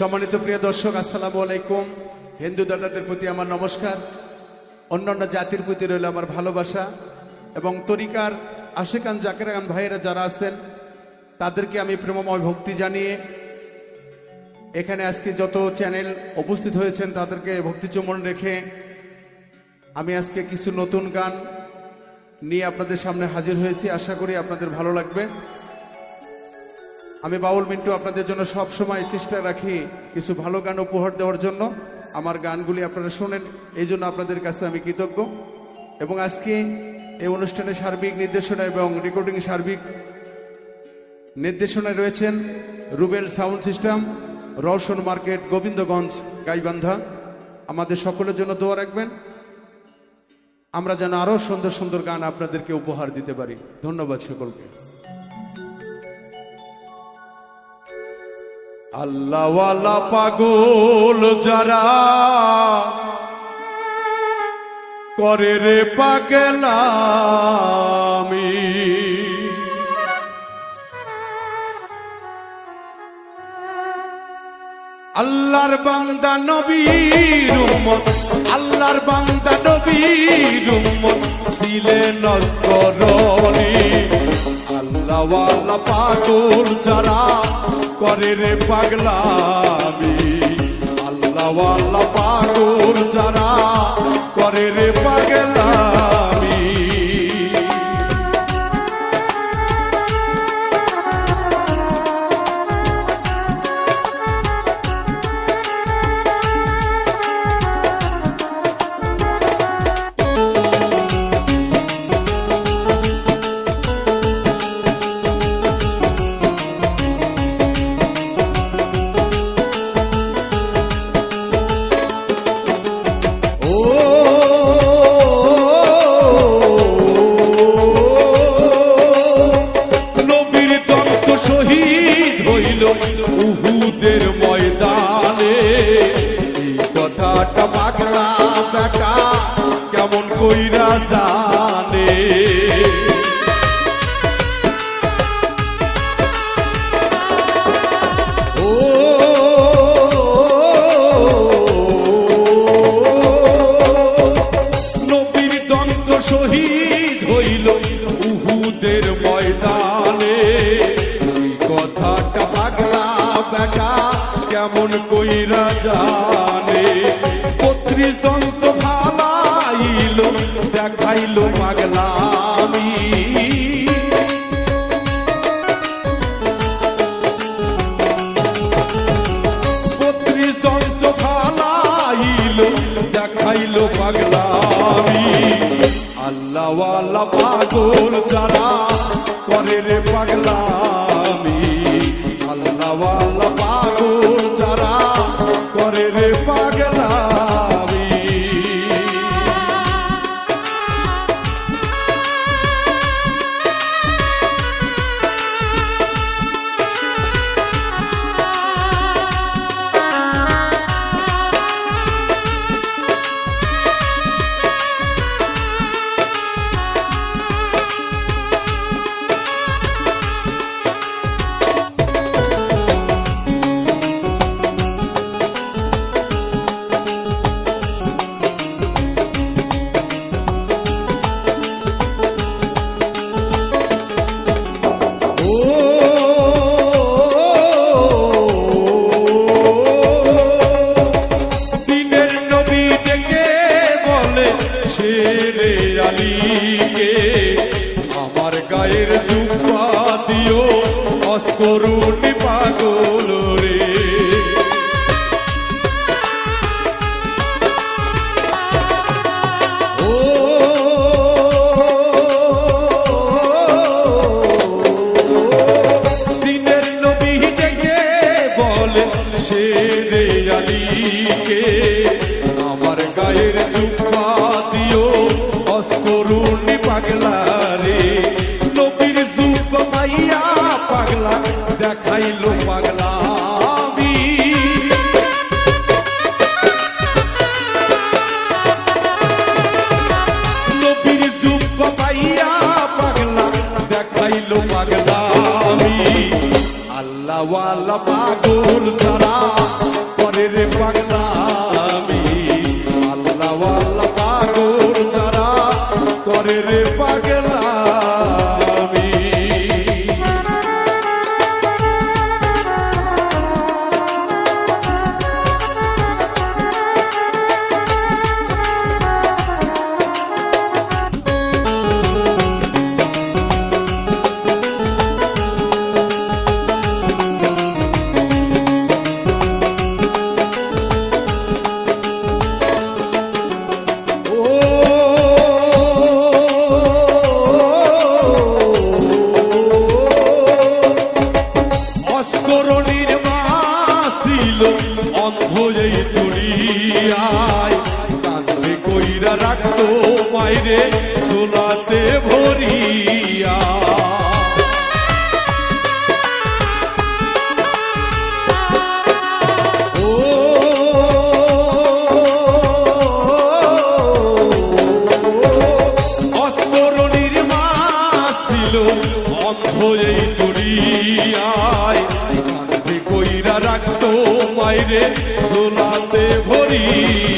সম্মানিত প্রিয় দর্শক, আসসালামু আলাইকুম। হিন্দু দাদাদের প্রতি আমার নমস্কার। অন্যান্য জাতির প্রতি রইল আমার ভালোবাসা এবং তরিকার আশেকান জাকেরান ভাইয়েরা যারা আছেন, তাদেরকে আমি প্রেমময় ভক্তি জানিয়ে এখানে আজকে যত চ্যানেল উপস্থিত হয়েছেন, তাদেরকে ভক্তি চুমন রেখে আমি আজকে কিছু নতুন গান নিয়ে আপনাদের সামনে হাজির হয়েছি। আশা করি আপনাদের ভালো লাগবে। আমি বাউল মিন্টু আপনাদের জন্য সব সময় চেষ্টা রাখি কিছু ভালো গান উপহার দেওয়ার জন্য। আমার গানগুলি আপনারা শোনেন, এই জন্য আপনাদের কাছে আমি কৃতজ্ঞ। এবং আজকে এই অনুষ্ঠানে সার্বিক নির্দেশনা এবং রেকর্ডিং সার্বিক নির্দেশনায় রয়েছেন Rubel sound system, Raushan market, Gobindaganj, Gaibandha. আমাদের সকলের জন্য দোয়া রাখবেন। আমরা যেন আরও সুন্দর সুন্দর গান আপনাদেরকে উপহার দিতে পারি। ধন্যবাদ সকলকে। আল্লাহওয়ালা পাগল যারা করে রে পাগলামি। আল্লাহর বান্দা নবীর উম্মত, আল্লাহর বান্দা নবীর উম্মত ছিলেন নস্করণী আল্লাহওয়ালা পাগল যারা করে রে পাগলামি। আল্লাহওয়ালা পাগল যারা করে রে পাগলামি। বেটা কেমন কইরা জানে? বত্রিশ দন্ত ফালাইল, দেখাইল পাগলামি বত্রিশ দন্ত ফালাইল, দেখাইল পাগলামি আল্লাহওয়ালা পাগল যারা করে রে পাগলামি আল্লাহওয়ালা পাগল শেরে আলীকে আমার গায়ের জুব্বা দিও অস্করুনি পাগলা দেখাইলো পাগলামি আল্লাহওয়ালা পাগল যারা করে রে পাগলামি আল্লাহওয়ালা পাগল মাইরে সোলাতে ভরিয়া। এই দুনিয়ায়। কান্দে কইরা রাখতো মাইরে সোলাতে ভরিয়া।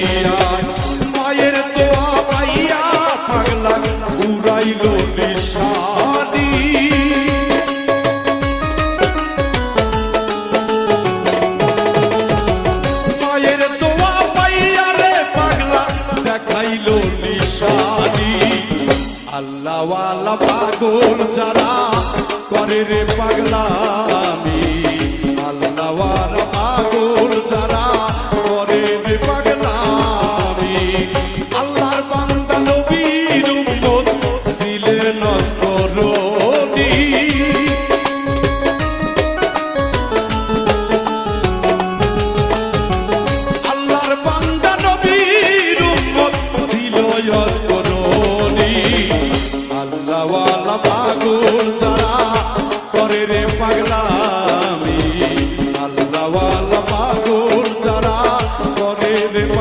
পাগল যারা করে রে পাগলামি। পাগলামি আল্লাহ